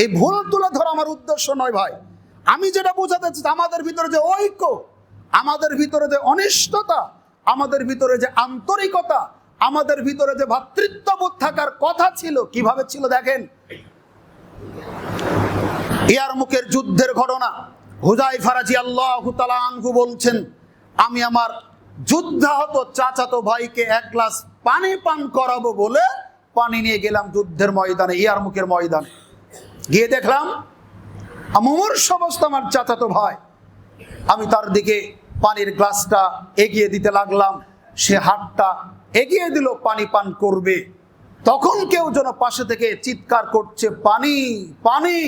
এই ভুল তুলে ধরা আমার উদ্দেশ্য নয় ভাই। আমি যেটা বোঝাতে চাই, আমাদের ভিতরে যে ঐক্য, আমাদের ভিতরে যে অনিষ্টতা, আমাদের ভিতরে যে আন্তরিকতা, আমাদের ভিতরে যে ভ্রাতৃত্ববোধ থাকার কথা ছিল, কীভাবে ছিল দেখেন? ইয়ার মুখের যুদ্ধের ঘটনা হুজাই ফারাজি আল্লাহ আনহু বলছেন, আমি আমার যুদ্ধাহত চাচাতো ভাইকে এক গ্লাস পানি পান করাবো বলে পানি নিয়ে গেলাম যুদ্ধের ময়দানে, ইয়ার মুখের ময়দানে। গিয়ে দেখলাম মুমূর্ষ অবস্থা আমার চাচাতো ভাই। আমি তার দিকে পানির গ্লাসটা এগিয়ে দিতে লাগলাম, সে হাতটা এগিয়ে দিল, পানি পান করবে। তখন কেউ যেন পাশে থেকে চিৎকার করছে, পানি পানি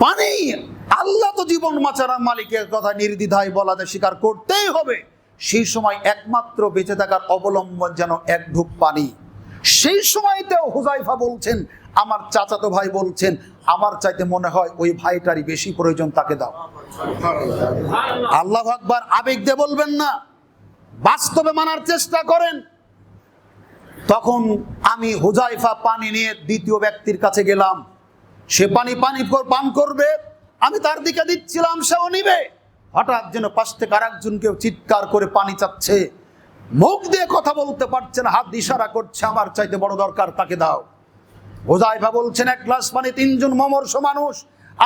পানি! আল্লাহ তো জীবন মাচারার মালিকের কথা নির্দ্বিধায় বলাতে স্বীকার করতেই হবে। সেই সময় একমাত্র বেঁচে থাকার অবলম্বন যেন এক ঢুক পানি। সেই সময়তেও হুজাইফা বলছেন আমার চাচাতো ভাই বলছেন, আমার চাইতে মনে হয় ওই ভাইটারই বেশি প্রয়োজন, তাকে দাও। আল্লাহ আকবার, আবেগ দিয়ে বলবেন না। বাস্তবে মানার চেষ্টা করেন। তখন আমি হুজাইফা পানি নিয়ে দ্বিতীয় ব্যক্তির কাছে গেলাম। সে পানি পানি পান করবে, আমি তার দিকে দিচ্ছিলাম, সেও নিবে। হঠাৎ যেন পাশ থেকে আর একজনকেও চিৎকার করে পানি চাচ্ছে। মুখ দিয়ে কথা বলতে পারছে না, হাত ইশারা করছে, আমার চাইতে বড় দরকার, তাকে দাও। হোজাইফা বলছেন, এক গ্লাস পানি, তিনজন মমর্ষ মানুষ।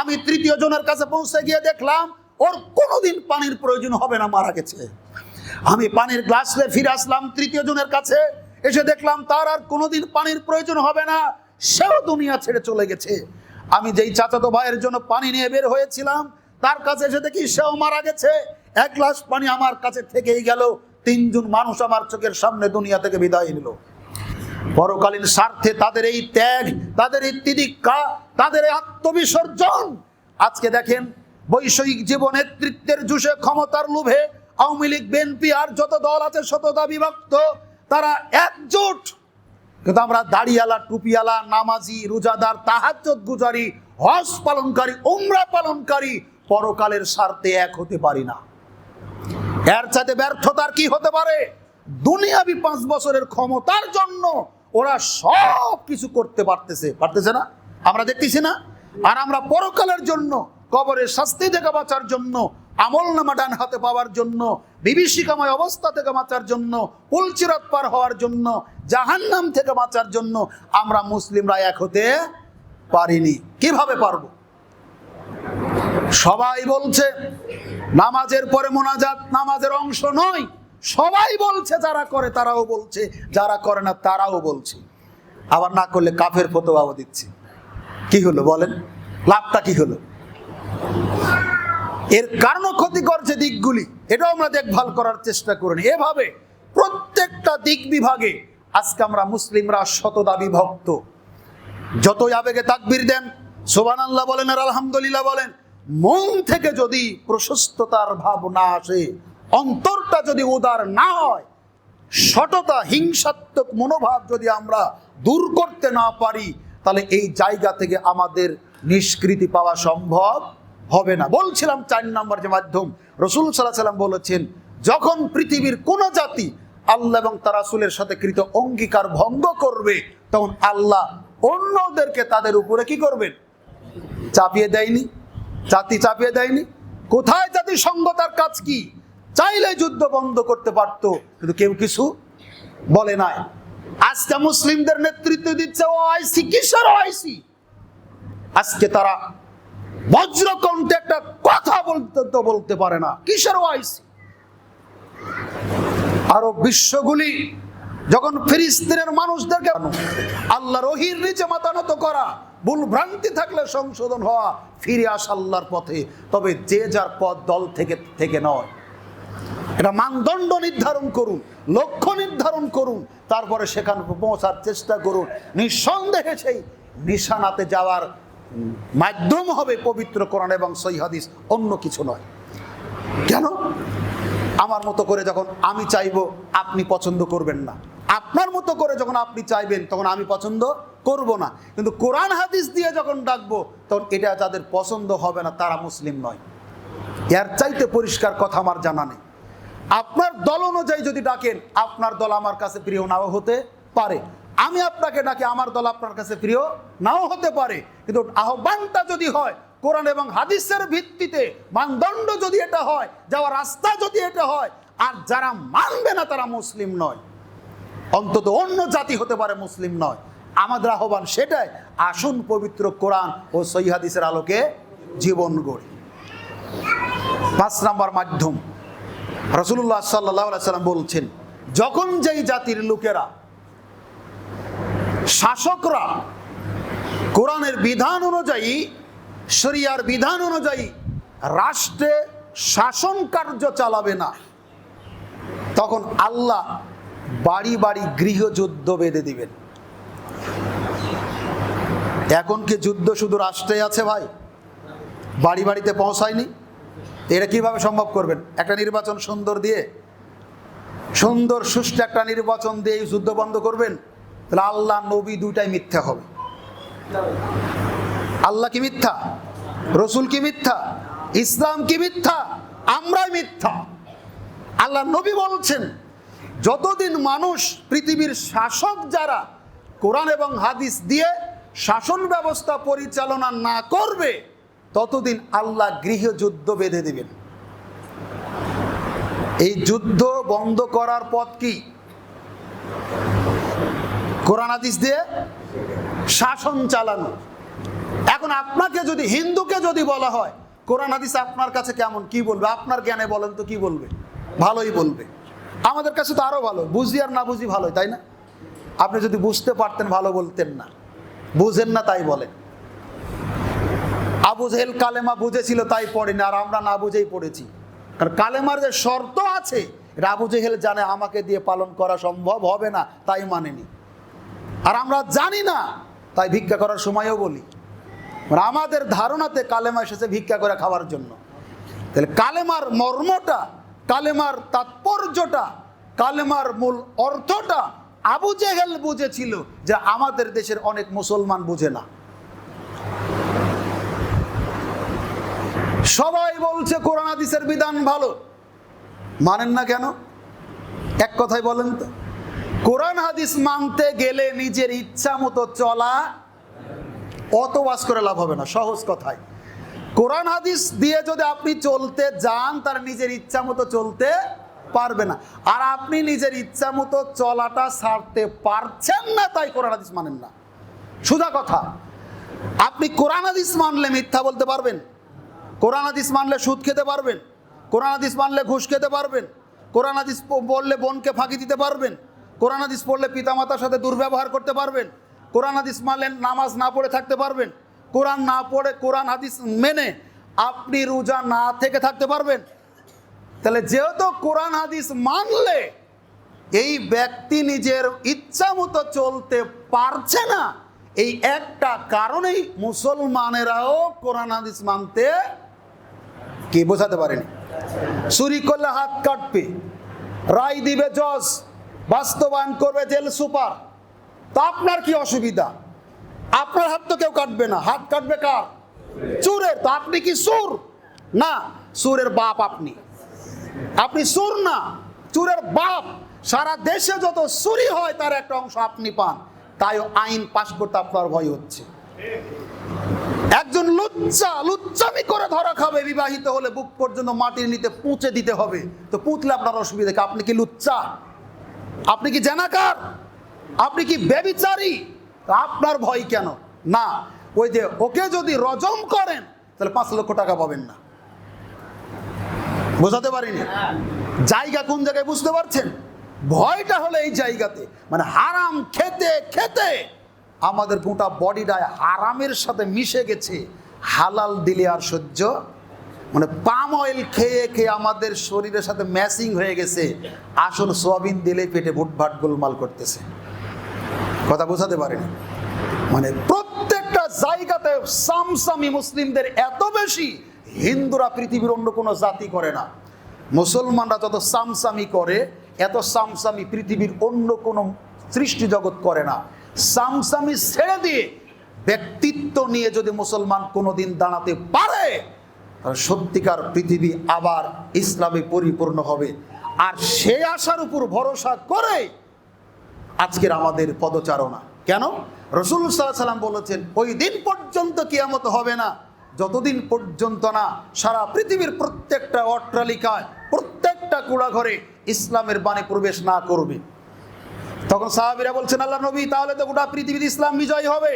আমি তৃতীয় জনের কাছে পৌঁছে গিয়ে দেখলাম, ওর কোনোদিন পানির প্রয়োজন হবে না, মারা গেছে। আমি পানির গ্লাস নিয়ে ফিরে আসলাম তৃতীয় জনের কাছে, এসে দেখলাম তার আর কোনোদিন পানির প্রয়োজন হবে না, সেও দুনিয়া ছেড়ে চলে গেছে। আমি যেই চাচাতো ভাইয়ের জন্য পানি নিয়ে বের হয়েছিলাম, তার কাছে এসে দেখি সেও মারা গেছে। এক গ্লাস পানি আমার কাছে থেকেই গেল। তিনজন মানুষ আমার চোখের সামনে দুনিয়া থেকে বিদায় নিল। পরকালীন স্বার্থে তাদের এই ত্যাগ, তাদের এই তিদিক্ষা তাদের আত্মবিসর্জন। আজকে দেখেন, বৈষয়িক জীবন নেতৃত্বের জুসে ক্ষমতার লোভে আওয়ামী লীগ বিএনপি আর যত দল আছে শততা বিভক্ত তারা একজোট। কিন্তু আমরা দাড়িয়ালা, টুপিয়ালা, নামাজি, রোজাদার তাহাজ্জত গুজারি, হজ পালনকারী, উমরা পালনকারী পরকালের স্বার্থে এক হতে পারি না। এর চাইতে ব্যর্থতার কি হতে পারে? দুনিয়াবি পাঁচ বছরের ক্ষমতার জন্য ওরা সব কিছু করতে পারতেছে। পারতেছে না? আমরা দেখতেছি না? আর আমরা পরকালের জন্য, কবরের শাস্তি থেকে বাঁচার জন্য আমল নামা ডান হাতে পাওয়ার জন্য, বিভীষিকাময় অবস্থা থেকে বাঁচার জন্য পুলচিরত পার হওয়ার জন্য, জাহান্নাম থেকে বাঁচার জন্য আমরা মুসলিমরা এক হতে পারিনি। কীভাবে পারব? সবাই বলছে, নামাজের পরে মোনাজাত নামাজের অংশ নয়। সবাই বলছে, যারা করে তারাও বলছে, যারা করে না তারাও বলছে। আবার না করলে কাফের ফতোয়াও দিচ্ছে। কি হলো বলেন? লাভটা কি হলো? এর কারণ ক্ষতিকর যে দিকগুলি, এটাও আমরা দেখভাল করার চেষ্টা করিনি। এভাবে প্রত্যেকটা দিক বিভাগে আজকে আমরা মুসলিমরা শতদা বিভক্ত যতই আবেগে তাকবির দেন সোবান আল্লাহ বলেন আর আলহামদুলিল্লাহ বলেন, মন থেকে যদি প্রশস্ততার ভাব না আসে অন্তরটা যদি উদার না হয়, সততা, হিংসাত্মক মনোভাব যদি আমরা দূর করতে না পারি, তাহলে এই জায়গা থেকে আমাদের নিষ্কৃতি পাওয়া সম্ভব হবে না। বলছিলাম চার নম্বর যে মাধ্যম, রসুল সাল্লাহ সাল্লাম বলেছেন, যখন পৃথিবীর কোন জাতি আল্লাহ এবং তার রাসূলের সাথে কৃত অঙ্গীকার ভঙ্গ করবে, তখন আল্লাহ অন্যদেরকে তাদের উপরে কি করবেন? চাপিয়ে দেয়নি। জাতি চাপিয়ে দেয়নি। কোথায় জাতি সঙ্গতার কাজ কি? চাইলে যুদ্ধ বন্ধ করতে পারতো, কিন্তু কেউ কিছু বলে নাই। আজকে মুসলিমদের নেতৃত্ব দিচ্ছে ও আইসি কিসের আইসি আজকে তারা বজ্রকণ্ঠে একটা কথা বলতে তো বলতে পারে না। কিসের আইসি আরও বিশ্বগুলি যখন ফিলিস্তিনের মানুষদেরকে আল্লাহ রহির নিচে মাতানত করা, ভুল ভ্রান্তি থাকলে সংশোধন হওয়া, ফিরে আসা আল্লাহর পথে। তবে যে যার পথ দল থেকে থেকে নয়। এটা মানদণ্ড নির্ধারণ করুন, লক্ষ্য নির্ধারণ করুন, তারপরে সেখানে পৌঁছার চেষ্টা করুন। নিঃসন্দেহে সেই নিশানাতে যাওয়ার মাধ্যম হবে পবিত্র কোরআন এবং সই হাদিস, অন্য কিছু নয়। কেন? আমার মতো করে যখন আমি চাইব, আপনি পছন্দ করবেন না। আপনার মতো করে যখন আপনি চাইবেন, তখন আমি পছন্দ করব না। কিন্তু কোরআন হাদিস দিয়ে যখন ডাকবো, তখন এটা যাদের পছন্দ হবে না, তারা মুসলিম নয়। এর চাইতে পরিষ্কার কথা আমার জানা নেই। আপনার দল অনুযায়ী যদি ডাকেন, আপনার দল আমার কাছে প্রিয় নাও হতে পারে। আমি আপনাকে ডাকি, আমার দল আপনার কাছে প্রিয় নাও হতে পারে। কিন্তু আহ্বানটা যদি হয়, কোরআন এবং হাদিসের ভিত্তিতে মানদণ্ড যদি এটা হয়, যাওয়ার রাস্তা যদি এটা হয়, আর যারা মানবে না তারা মুসলিম নয়। অন্তত অন্য জাতি হতে পারে মুসলিম নয়। আমাদের আহ্বান সেটাই, আসুন পবিত্র কোরআন ও সহি হাদিসের আলোকে জীবন গড়ি। পাঁচ নাম্বার মাধ্যম। রসুল্লাহ সাল্লাহ সাল্লাম বলছেন, যখন যেই জাতির লোকেরা, শাসকরা কোরআনের বিধান অনুযায়ী, শরিয়ার বিধান অনুযায়ী রাষ্ট্রে শাসন কার্য চালাবে না, তখন আল্লাহ বাড়ি বাড়ি গৃহযুদ্ধ বেঁধে দিবেন। এখন কি যুদ্ধ শুধু রাষ্ট্রে আছে ভাই? বাড়ি বাড়িতে পৌঁছায়নি? এটা কীভাবে সম্ভব করবেন? একটা নির্বাচন সুন্দর দিয়ে, সুন্দর, সুষ্ঠু একটা নির্বাচন দিয়ে যুদ্ধ বন্ধ করবেন, তাহলে আল্লাহ নবী দুইটাই মিথ্যা হবে। আল্লাহ কি মিথ্যা? রসুল কি মিথ্যা? ইসলাম কি মিথ্যা? আমরাই মিথ্যা। আল্লাহ নবী বলছেন, যতদিন মানুষ পৃথিবীর শাসক যারা, কোরআন এবং হাদিস দিয়ে শাসন ব্যবস্থা পরিচালনা না করবে ততদিন আল্লাহ গৃহযুদ্ধ বেঁধে দিবেন। এই যুদ্ধ বন্ধ করার পথ কি? কোরআন হাদিস দিয়ে শাসন চালানো। এখন আপনাকে যদি, হিন্দুকে যদি বলা হয়, কোরআন হাদিস আপনার কাছে কেমন? কি বলবে? আপনার জ্ঞানে বলেন তো কি বলবে? ভালোই বলবে। আমাদের কাছে তো আরও ভালো। বুঝি আর না বুঝি ভালোই, তাই না? আপনি যদি বুঝতে পারতেন, ভালো বলতেন না। বুঝেন না, তাই বলেন। আবু জেহেল কালেমা বুঝেছিল, তাই পড়েনি, আর আমরা না বুঝেই পড়েছি। কারণ কালেমার যে শর্ত আছে, এটা আবু জেহেল জানে, আমাকে দিয়ে পালন করা সম্ভব হবে না, তাই মানেনি। আর আমরা জানি না, তাই ভিক্ষা করার সময়ও বলি। আমাদের ধারণাতে কালেমা এসেছে ভিক্ষা করে খাওয়ার জন্য। তাহলে কালেমার মর্মটা, কালেমার তাৎপর্যটা, কালেমার মূল অর্থটা আবু জেহেল বুঝেছিল যে আমাদের দেশের অনেক মুসলমান বুঝে না। সবাই বলছে কোরআন হাদিসের বিধান ভালো। মানেন না কেন? এক কথাই বলেন তো। কোরআন হাদিস মানতে গেলে নিজের ইচ্ছা মতো চলা অত বাস করে লাভ হবে না, সহজ কথায়। কোরআন হাদিস দিয়ে যদি আপনি চলতে যান, তার নিজের ইচ্ছা মতো চলতে পারবে না। আর আপনি নিজের ইচ্ছা মতো চলাটা ছাড়তে পারছেন না, তাই কোরআন হাদিস মানেন না। সোজা কথা। আপনি কোরআন হাদিস মানলে মিথ্যা বলতে পারবেন? কোরআন হাদিস মানলে সুদ খেতে পারবেন, কোরআন হাদিস মানলে ঘুষ খেতে পারবেন, কোরআন হাদিস প- বললে বোনকে ফাঁকি দিতে পারবেন, কোরআন হাদিস পড়লে পিতামাতার সাথে দুর্ব্যবহার করতে পারবেন, কোরআন হাদিস মানলে নামাজ না পড়ে থাকতে পারবেন, কোরআন না পড়ে কোরআন হাদিস মেনে আপনি রোজা না থেকে থাকতে পারবেন। তাহলে যেহেতু কোরআন হাদিস মানলে এই ব্যক্তি নিজের ইচ্ছা মতো চলতে পারছে না, এই একটা কারণেই মুসলমানেরাও কোরআন হাদিস মানতে কি বোঝাতে পারেনি? চুরি করলে হাত কাটবে। রায় দিবে জজ, বাস্তবায়ন করবে জেল সুপার। তা আপনার কি অসুবিধা? আপনার হাত তো কেউ কাটবে না। হাত কাটবে কার? চুরের। তো আপনি কি সুর না সুরের বাপ আপনি। আপনি সুর না, চুরের বাপ। সারা দেশে যত চুরি হয়, তার একটা অংশ আপনি পান। তাই আইন পাশ করতে আপনার ভয় হচ্ছে। একজন লুচ্চা, লুচ্চামি করে ধরা খাবে, বিবাহিত হলে বুক পর্যন্ত মাটির নিতে পুঁচে দিতে হবে। তো পুঁতলে আপনার অসুবিধা? আপনি কি লুচ্চা? আপনি কি জেনাকার? আপনি কি বেবিচারী আপনার ভয় কেন? না, ওই যে ওকে যদি রজম করেন, তাহলে পাঁচ লক্ষ টাকা পাবেন না। বোঝাতে পারিনি? জায়গা কোন জায়গায় বুঝতে পারছেন? ভয়টা হলো এই জায়গাতে। মানে হারাম খেতে খেতে আমাদের গোটা বডিটায় হারামের সাথে মিশে গেছে। হালাল দিলে আর সহ্য মানে পাম অয়েল খেয়ে খেয়ে আমাদের শরীরের সাথে ম্যাচিং হয়ে গেছে। আসল সোয়াবিন দিলেই পেটে ভুটভাট গোলমাল করতেছে। কথা বোঝাতে পারেনি? মানে প্রত্যেকটা জায়গাতে সামসামি মুসলিমদের এত বেশি, হিন্দুরা পৃথিবীর অন্য কোনো জাতি করে না। মুসলমানরা যত সামসামি করে, এত সামসামি পৃথিবীর অন্য কোনো সৃষ্টি জগৎ করে না। সামসামি ছেড়ে দিয়ে ব্যক্তিত্ব নিয়ে যদি মুসলমান কোনোদিন দাঁড়াতে পারে, তাহলে সত্যিকার পৃথিবী আবার ইসলামে পরিপূর্ণ হবে। আর সে আশার উপর ভরসা করে আজকের আমাদের পদচারণা। কেন? রসুল সাল্লাম বলেছেন, ওই দিন পর্যন্ত কিয়ামত হবে না, যতদিন পর্যন্ত না সারা পৃথিবীর প্রত্যেকটা অট্টালিকায়, প্রত্যেকটা কুড়াঘরে ইসলামের বাণী প্রবেশ না করবে। তখন সাহাবিরা বলছেন আল্লাহ নবী, তাহলে তো গোটা পৃথিবীতে ইসলাম বিজয় হবে।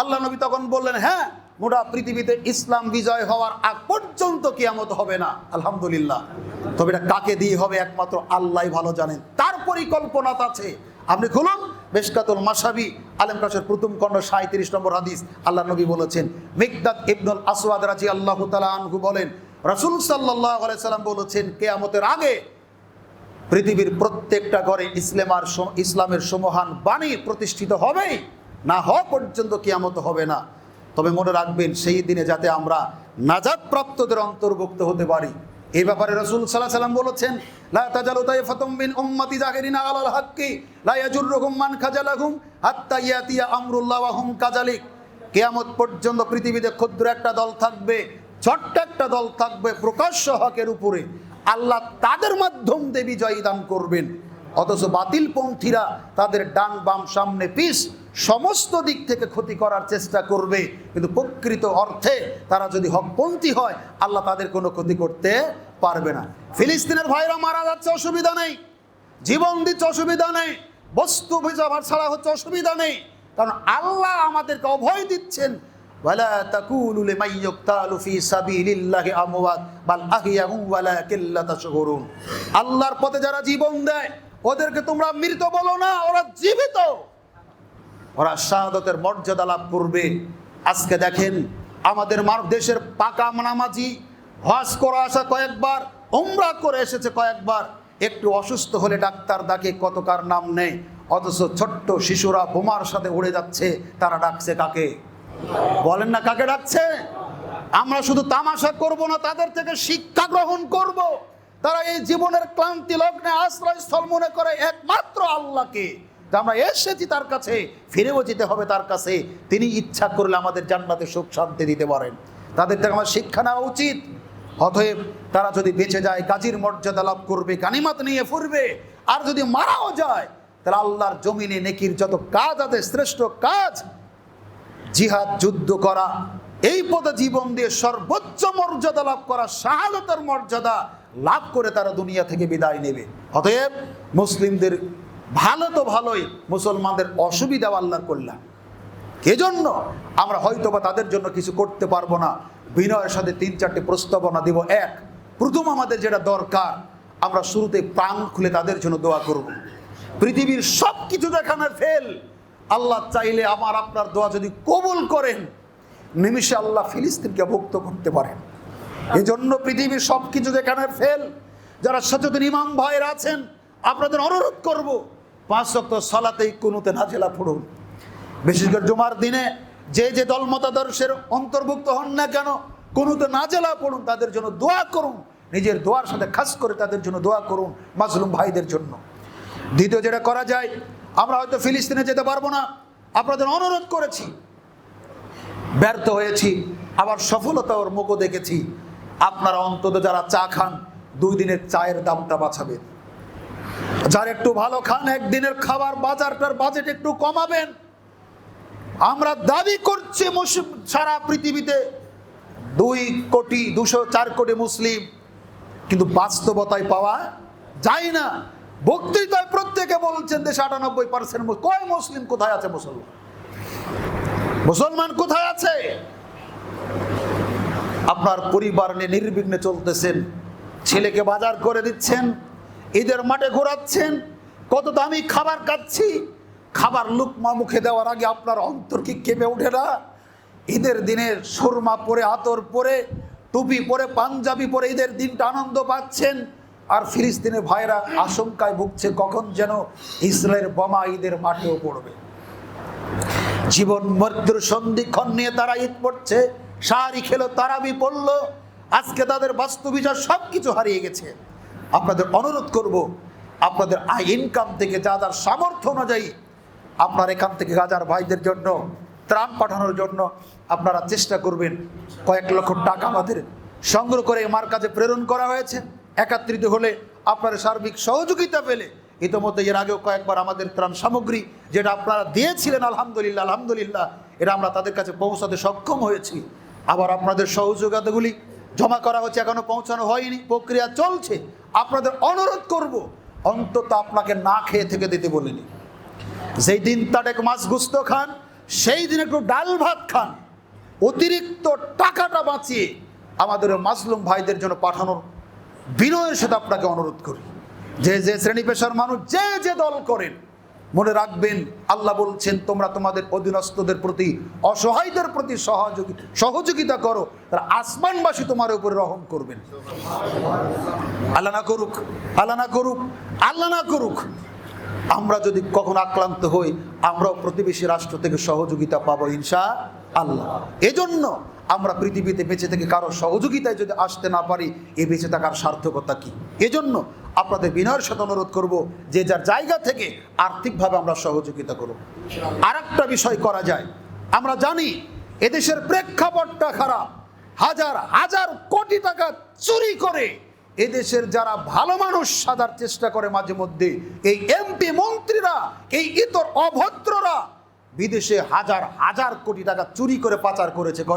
আল্লাহ নবী তখন বললেন হ্যাঁ গোটা পৃথিবীতে ইসলাম বিজয় হওয়ার আগ পর্যন্ত কিয়ামত হবে না। আলহামদুলিল্লাহ। তবে এটা কাকে দিয়ে হবে একমাত্র আল্লাহ ভালো জানেন। তার পরিকল্পনা আছে। আপনি খুলুন বেশকাতুল মাসাবি আলম কাশের প্রথম খণ্ড সাঁত্রিশ নম্বর হাদিস আল্লাহ নবী বলেছেন। মিকদাদ ইবনুল আসওয়াদ রাজি আল্লাহ তালা আনহু বলেন, রসুল সাল্লাহ সাল্লাম বলেছেন, কেয়ামতের আগে পৃথিবীর প্রত্যেকটা ঘরে ইসলামার ইসলামের সমহান বাণী প্রতিষ্ঠিত হবেই না হওয়া পর্যন্ত কিয়ামত হবে না। তবে মনে রাখবেন, সেই দিনে যাতে আমরা নাজাদ প্রাপ্তদের অন্তর্ভুক্ত হতে পারি। এই ব্যাপারে রসুল সাল্লাহ সাল্লাম বলেছেন জাহিরিনা আলাল লা ইয়াতিয়া হুম কাজালিক কেয়ামত পর্যন্ত পৃথিবীতে ক্ষুদ্র একটা দল থাকবে, ছোট্ট একটা দল থাকবে প্রকাশ্য হকের উপরে। আল্লাহ তাদের মাধ্যম দিয়ে বিজয়ী দান করবেন। অথচ বাতিল পন্থীরা তাদের ডান বাম সামনে পিস সমস্ত দিক থেকে ক্ষতি করার চেষ্টা করবে। কিন্তু প্রকৃত অর্থে তারা যদি হকপন্থী হয়, আল্লাহ তাদের কোনো ক্ষতি করতে পারবে না। ফিলিস্তিনের ভাইরা মারা যাচ্ছে, অসুবিধা নেই। জীবন দিচ্ছে, অসুবিধা নেই। বস্তু ভিজাবার ছাড়া হচ্ছে, অসুবিধা নেই। কারণ আল্লাহ আমাদেরকে অভয় দিচ্ছেন ওয়ালা তাকুলু লিমান ইয়ুকতালু ফি সাবিলিল্লাহি আমওয়াত বাল আহইয়াহু ওয়ালাকিন লা তাশউরুন আল্লাহর পথে যারা জীবন দেয়, ওদেরকে তোমরা মৃত বলো না, ওরা জীবিত। ওরা শাহাদতের মর্যাদা লাভ করবে। আজকে দেখেন, আমাদের মানব দেশের পাকা নামাজি হজ করে আসা কয়েকবার, উমরা করে এসেছে কয়েকবার। একটু অসুস্থ হলে ডাক্তার ডাকে, কত কার নাম নেই অথচ ছোট্ট শিশুরা বোমার সাথে উড়ে যাচ্ছে, তারা ডাকছে কাকে? বলেন না কাকে ডাকছে? আমরা শুধু তামাশা করব না, তাদের থেকে শিক্ষা গ্রহণ করব। তারা এই জীবনের ক্লান্তি লগ্নে আশ্রয়স্থল মনে করে একমাত্র আল্লাহকে। আমরা এসেছি তার কাছে, ফিরেও যেতে হবে তার কাছে। তিনি ইচ্ছা করলে আমাদের জান্নাতে সুখ শান্তি দিতে পারেন। তাদের থেকে আমার শিক্ষা নেওয়া উচিত। অতএব তারা যদি বেঁচে যায় কাজীর মর্যাদা লাভ করবে, গানিমাত নিয়ে ফুরবে। আর যদি মারাও যায়, তাহলে আল্লাহর জমিনে নেকির যত কাজ আছে, শ্রেষ্ঠ কাজ জিহাদ, যুদ্ধ করা, এই পদে জীবন দিয়ে সর্বোচ্চ মর্যাদা লাভ করা, শাহাদতের মর্যাদা লাভ করে তারা দুনিয়া থেকে বিদায় নেবে। অতএব মুসলিমদের ভালো তো ভালোই, মুসলমানদের অসুবিধা আল্লাহর কল্যাণ। এজন্য আমরা হয়তো বা তাদের জন্য কিছু করতে পারব না। বিনয়ের সাথে তিন চারটি প্রস্তাবনা দিব। এক, প্রথম আমাদের যেটা দরকার, আমরা শুরুতে প্রাণ খুলে তাদের জন্য দোয়া করব। পৃথিবীর সব কিছু দেখানোর ফেল। আল্লাহ চাইলে আমার আপনার দোয়া যদি কবুল করেন নিমিষে আল্লাহ ফিলিস্তিনকে ভুক্ত করতে পারেন। এই জন্য পৃথিবীর সব কিছু যেখানে ফেল যারা সচেতন ইমাম ভাইয়ের আছেন আপনাদের অনুরোধ করব পাঁচ শক্ত সালাতেই কুনুতে নাজেলা পড়ুন। বিশেষ করে জুমার দিনে যে যে দল মতাদর্শের অন্তর্ভুক্ত হন না কেন কোনোতে নাজেলা পড়ুন তাদের জন্য দোয়া করুন নিজের দোয়ার সাথে খাস করে তাদের জন্য দোয়া করুন মাজলুম ভাইদের জন্য। দ্বিতীয় যেটা করা যায় আমরা হয়তো ফিলিস্তিনে যেতে পারব না। আপনাদের অনুরোধ করেছি। ব্যর্থ হয়েছি। আবার সফলতা ওর মুখও দেখেছি। আপনারা অন্তত যারা চা খান, দুই দিনের চায়ের দামটা বাঁচাবেন যারা একটু ভালো খান, একদিনের খাবার বাজারটার বাজেট একটু কমাবেন। আমরা দাবি করছি সারা পৃথিবীতে দুই কোটি, দুশো চার কোটি মুসলিম। কিন্তু বাস্তবতায় পাওয়া যায় না। বক্তৃতায় প্রত্যেকে বলছেন দেশে আটানব্বই পার্সেন্ট কয় মুসলিম কোথায় আছে মুসলমান? মুসলমান কোথায় আছে? আপনার পরিবার নিয়ে নির্বিঘ্নে চলতেছেন, ছেলেকে বাজার করে দিচ্ছেন, ঈদের মাঠে ঘোরাচ্ছেন, কত দামি খাবার খাচ্ছি, খাবার লুকমা মুখে দেওয়ার আগে আপনার অন্তর কি কেঁপে ওঠে না? ঈদের দিনের সুরমা পরে, আতর পরে, টুপি পরে, পাঞ্জাবি পরে ঈদের দিনটা আনন্দ পাচ্ছেন আর ফিলিস্তিনের ভাইরা আশঙ্কায় ভুগছে কখন যেন ইসরায়েলের বোমা ঈদের মাঠেও পড়বে। জীবন মৃত্যুর সন্ধিক্ষণ নিয়ে তারা ঈদ পড়ছে সারি খেলো, তারাবি পড়ল, আজকে তাদের বাস্তু বিচার সব কিছু হারিয়ে গেছে। আপনাদের অনুরোধ করব, আপনাদের আয় ইনকাম থেকে যা যার সামর্থ্য অনুযায়ী আপনার এখান থেকে গাজার ভাইদের জন্য, ত্রাণ পাঠানোর জন্য আপনারা চেষ্টা করবেন। কয়েক লক্ষ টাকা আমাদের সংগ্রহ করে আমার কাছে প্রেরণ করা হয়েছে। একাত্রিত হলে আপনার সার্বিক সহযোগিতা পেলে ইতিমধ্যে এর আগেও কয়েকবার আমাদের ত্রাণ সামগ্রী যেটা আপনারা দিয়েছিলেন, আলহামদুলিল্লাহ আলহামদুলিল্লাহ, এটা আমরা তাদের কাছে পৌঁছাতে সক্ষম হয়েছি। আবার আপনাদের সহযোগিতাগুলি জমা করা হচ্ছে, এখনও পৌঁছানো হয়নি, প্রক্রিয়া চলছে। আপনাদের অনুরোধ করব, অন্তত আপনাকে না খেয়ে থেকে দিতে বলিনি। যেই দিন তাটেক মাছ গুস্ত খান, সেই দিন একটু ডাল ভাত খান। অতিরিক্ত টাকাটা বাঁচিয়ে আমাদের ওই মাজলুম ভাইদের জন্য পাঠানোর বিনয়ের সাথে আপনাকে অনুরোধ করি। যে যে শ্রেণি পেশার মানুষ যে যে দল করেন, মনে রাখবেন, আল্লাহ বলছেন, তোমরা তোমাদের অধীনস্থদের প্রতি, অসহায়দের প্রতি সহযোগী, সহযোগিতা করো, তারা আসমানবাসী তোমার উপরে রহম করবেন। আল্লাহ না করুক, আল্লাহ না করুক, আল্লাহ না করুক। আমরা যদি কখনো আক্রান্ত হই, আমরাও প্রতিবেশী রাষ্ট্র থেকে সহযোগিতা পাবো ইনশা আল্লাহ। এজন্য আমরা পৃথিবীতে বেঁচে থেকে কারও সহযোগিতায় যদি আসতে না পারি, এ বেঁচে থাকার সার্থকতা কি? এজন্য আপনাদের বিনয়ের সাথে অনুরোধ করব, যে যার জায়গা থেকে আর্থিকভাবে আমরা সহযোগিতা করব। আর একটা বিষয় করা যায়। আমরা জানি, এদেশের প্রেক্ষাপটটা খারাপ। হাজার হাজার কোটি টাকা চুরি করে এদেশের যারা ভালো মানুষ সাজার চেষ্টা করে মাঝে মধ্যে, এই এমপি মন্ত্রীরা, এই ইতর অভদ্ররা, বিদেশে হাজার হাজার কোটি টাকা চুরি করে পাচার করেছে করে